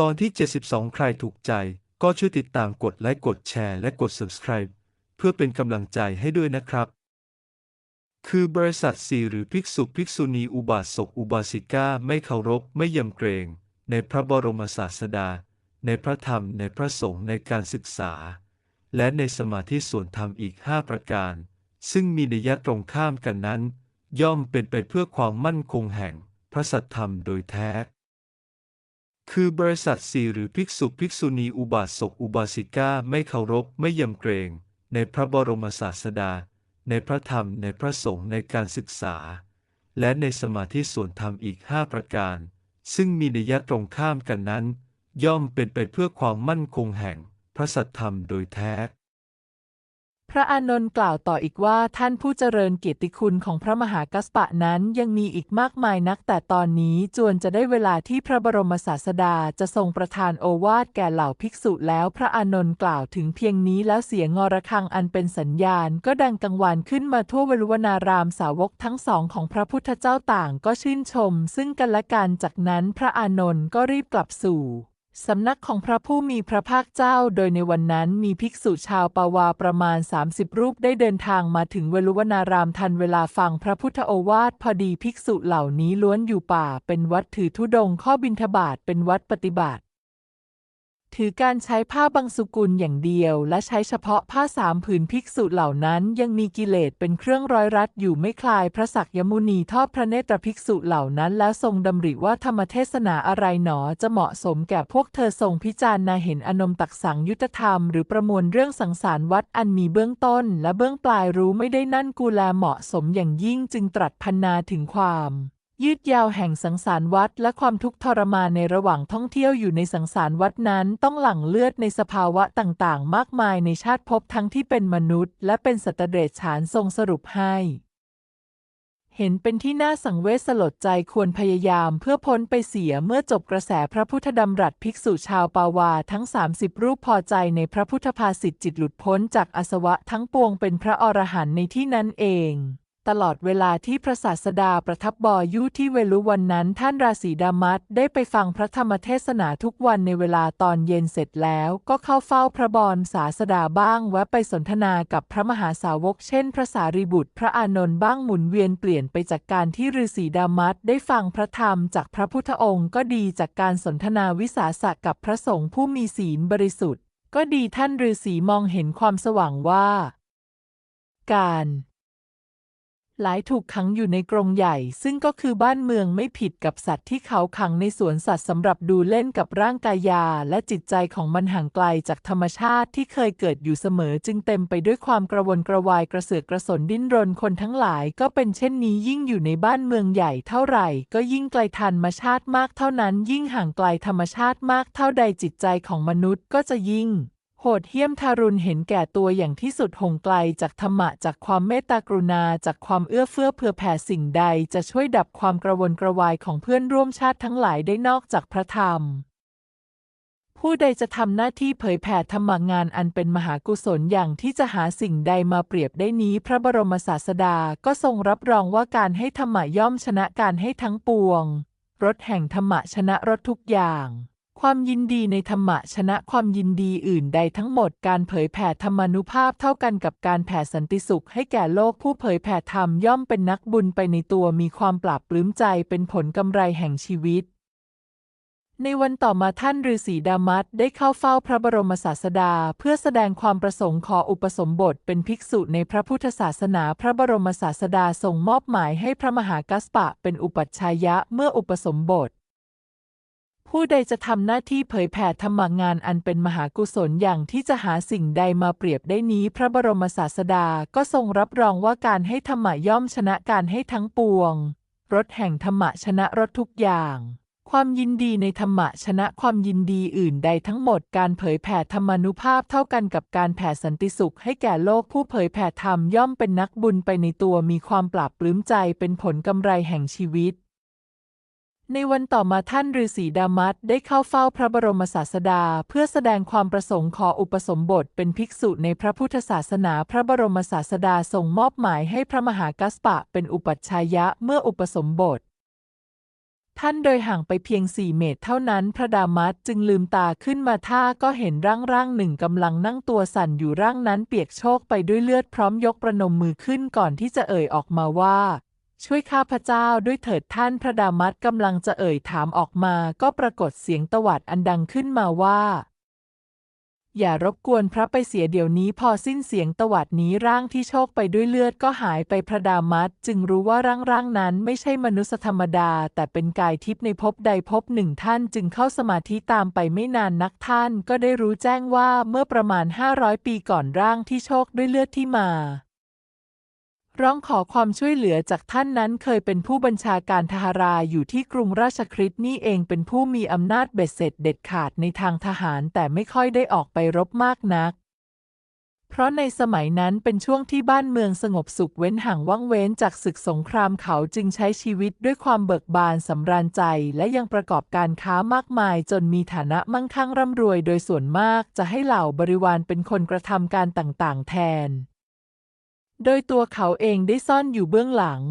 ตอนที่ 72 ใครถูกใจ ก็ช่วยติดตามกดไลค์กดแชร์และกด subscribe เพื่อเป็นกำลังใจให้ด้วยนะครับ คือบริษัทสีหรือภิกษุภิกษุณีอุบาสกอุบาสิกาไม่เคารพไม่ยำเกรง ในพระบรมศาสดา ในพระธรรมในพระสงฆ์ในการศึกษา และในสมาธิส่วนธรรมอีก 5 ประการ ซึ่งมีนัยตรงข้ามกันนั้น ย่อมเป็นไปเพื่อความมั่นคงแห่งพระสัทธรรมโดยแท้ คือบริษัทสี่หรือภิกษุภิกษุณีอุบาสกอุบาสิกาไม่เคารพไม่ยำเกรง ในพระบรมศาสดา ในพระธรรมในพระสงฆ์ในการศึกษา และในสมาธิส่วนธรรมอีกห้าประการ ซึ่งมีนัยตรงข้ามกันนั้น ย่อมเป็นไปเพื่อความมั่นคงแห่งพระสัทธรรมโดยแท้ พระอานนท์กล่าวต่ออีกว่าท่านผู้เจริญเกียรติคุณของพระมหากัสปะนั้นยังมีอีกมากมายนัก แต่ตอนนี้จวนจะได้เวลาที่พระบรมศาสดาจะทรงประทานโอวาทแก่เหล่าภิกษุแล้วพระอานนท์กล่าวถึงเพียงนี้แล้วเสียงงอระฆังอันเป็นสัญญาณ ก็ดังกังวานขึ้นมาทั่วเวรุวนารามสาวกทั้งสองของพระพุทธเจ้าต่างก็ชื่นชม ซึ่งกันและกันจากนั้นพระอานนท์ก็รีบกลับสู่ สำนักของพระผู้มีพระภาคเจ้า โดยในวันนั้นมีภิกษุชาวปาวาประมาณ 30 รูปได้เดินทางมาถึงเวลุวนารามทันเวลาฟังพระพุทธโอวาทพอดีภิกษุเหล่านี้ล้วนอยู่ป่า เป็นวัดถือธุดงค์ข้อบิณฑบาตเป็นวัดปฏิบัติ ถือการใช้ผ้าบางสุกุลอย่างเดียว และใช้เฉพาะผ้าสามผืนภิกษุเหล่านั้น ยังมีกิเลสเป็นเครื่องร้อยรัดอยู่ไม่คลายพระศักยมุนีทอดพระเนตรภิกษุเหล่านั้น แล้วทรงดำริว่าธรรมเทศนาอะไรหนอจะเหมาะสมแก่พวกเธอทรงพิจารณาเห็นอนมตักสังยุตธรรม หรือประมวลเรื่องสังสารวัดอันมีเบื้องต้น และเบื้องปลายรู้ไม่ได้นั่นกูแลเหมาะสมอย่างยิ่งจึงตรัสพรรณนาถึงความ ยืดยาวแห่งสังสารวัฏและความทุกข์ทรมานในระหว่างท่องเที่ยวอยู่ในสังสารวัฏนั้นต้องหลั่งเลือดในสภาวะต่างๆ มากมายในชาติภพทั้งที่เป็นมนุษย์ และเป็นสัตว์เดรัจฉานทรงสรุปให้ เห็นเป็นที่น่าสังเวชสลดใจควรพยายามเพื่อพ้นไปเสียเมื่อจบกระแสพระพุทธดำรัสภิกษุชาวปาวาทั้ง 30 รูปพอใจในพระพุทธภาษิตจิตหลุดพ้นจากอสวะทั้งปวงเป็นพระอรหันต์ในที่นั้นเอง ตลอดเวลาที่พระศาสดาประทับบอยุที่เวลุวันนั้นท่านราศีดามัตได้ไปฟังพระธรรมเทศนาทุกวันในเวลาตอนเย็นเสร็จแล้วก็เข้าเฝ้าพระบรมศาสดาบ้างแวะไปสนทนากับพระมหาสาวกเช่น พระสารีบุตร พระอานนท์บ้างหมุนเวียนเปลี่ยนไปจากการที่ฤาษีดามัตได้ฟังพระธรรมจากพระพุทธองค์ก็ดีจากการสนทนาวิสาสะกับพระสงฆ์ผู้มีศีลบริสุทธิ์ ก็ดีท่านฤาษีมองเห็นความสว่างว่า การ หลายถูกขังอยู่ในกรงใหญ่ ซึ่งก็คือบ้านเมืองไม่ผิดกับสัตว์ที่เขาขังในสวนสัตว์สำหรับดูเล่นกับร่างกายยา และจิตใจของมันห่างไกลจากธรรมชาติที่เคยเกิดอยู่เสมอ จึงเต็มไปด้วยความกระวนกระวายกระเสือกกระสนดิ้นรนคนทั้งหลายก็เป็นเช่นนี้ยิ่งอยู่ในบ้านเมืองใหญ่เท่าไหร่ ก็ยิ่งไกลธรรมชาติมากเท่านั้น ยิ่งห่างไกลธรรมชาติมากเท่าใดจิตใจของมนุษย์ก็จะยิ่ง โหดเหี้ยมทารุณเห็นแก่ตัวอย่างที่สุดห่งไกลจากธรรมะจากความเมตตากรุณาจากความเอื้อเฟื้อเผื่อแผ่สิ่งใดจะช่วยดับความกระวนกระวายของเพื่อนร่วมชาติทั้งหลายได้นอกจากพระธรรม ผู้ใดจะทำหน้าที่เผยแผ่ธรรมงานอันเป็นมหากุศลอย่างที่จะหาสิ่งใดมาเปรียบได้นี้พระบรมศาสดาก็ทรงรับรองว่าการให้ธรรมะย่อมชนะการให้ทั้งปวงรถแห่งธรรมะชนะรถทุกอย่าง ความยินดีในธรรมะชนะความยินดีอื่นใดทั้งหมดการเผยแผ่ธรรมานุภาพเท่ากันกับการแผ่สันติสุขให้แก่โลกผู้เผยแผ่ธรรมย่อมเป็นนักบุญไปในตัวมีความปราบปลื้มใจเป็นผลกำไรแห่งชีวิตในวันต่อมาท่านฤาษีดามัตได้เข้าเฝ้าพระบรมศาสดา เพื่อแสดงความประสงค์ขออุปสมบทเป็นภิกษุในพระพุทธศาสนาพระบรมศาสดาทรงมอบหมายให้พระมหากัสปะเป็นอุปัชฌายะเมื่ออุปสมบท ผู้ใดจะทำหน้าที่เผยแผ่ธรรมงานอันเป็นมหากุศลอย่างที่จะหาสิ่งใดมาเปรียบได้นี้ พระบรมศาสดาก็ทรงรับรองว่าการให้ธรรมะย่อมชนะการให้ทั้งปวง รถแห่งธรรมะชนะรถทุกอย่างความยินดีในธรรมะชนะความยินดีอื่นใดทั้งหมดการเผยแผ่ธรรมานุภาพเท่ากันกับการแผ่สันติสุขให้แก่โลกผู้เผยแผ่ธรรมย่อมเป็นนักบุญไปในตัวมีความปราบปลื้มใจเป็นผลกำไรแห่งชีวิต ในวันต่อมาท่านฤาษีดามัตได้เข้าเฝ้าพระบรมศาสดา เพื่อแสดงความประสงค์ขออุปสมบทเป็นภิกษุในพระพุทธศาสนาพระบรมศาสดาทรงมอบหมายให้พระมหากัสปะเป็นอุปัชฌายะเมื่ออุปสมบท ท่านโดยห่างไปเพียงสี่เมตรเท่านั้น พระดามัสจึงลืมตาขึ้นมาท่าก็เห็นร่างร่างหนึ่งกำลังนั่งตัวสั่นอยู่ร่างนั้นเปียกโชกไปด้วยเลือดพร้อมยกประนมมือขึ้นก่อนที่จะเอ่ยออกมาว่า ช่วยข้าพเจ้าด้วยเถิดท่านพระดามัสกำลังจะเอ่ยถามออกมา ก็ปรากฏเสียงตวัดอันดังขึ้นมาว่า อย่ารบกวนพระไปเสียเดี๋ยวนี้พอสิ้นเสียงตวัดนี้ร่างที่โชคไปด้วยเลือดก็หายไปพระดามัสจึงรู้ว่าร่างร่างนั้นไม่ใช่มนุษย์ธรรมดา แต่เป็นกายทิพย์ในภพใดภพหนึ่งท่านจึงเข้าสมาธิตามไปไม่นานนักท่าน ก็ได้รู้แจ้งว่าเมื่อประมาณ500ปีก่อนร่างที่โชคด้วยเลือดที่มา ร้องขอความช่วยเหลือจากท่านนั้นเคยเป็นผู้บัญชาการทหารายอยู่ที่กรุงราชคฤห์นี่เองเป็นผู้มีอำนาจเบ็ดเสร็จเด็ดขาดในทางทหารแต่ไม่ค่อยได้ออกไปรบมากนัก เพราะในสมัยนั้นเป็นช่วงที่บ้านเมืองสงบสุขเว้นห่างว่างเว้นจากศึกสงครามเขาจึงใช้ชีวิตด้วยความเบิกบานสำราญใจ และยังประกอบการค้ามากมายจนมีฐานะมั่งคั่งร่ำรวยโดยส่วนมากจะให้เหล่าบริวารเป็นคนกระทำการต่างๆ แทน โดยตัวเขาเองได้ซ่อนอยู่เบื้องหลัง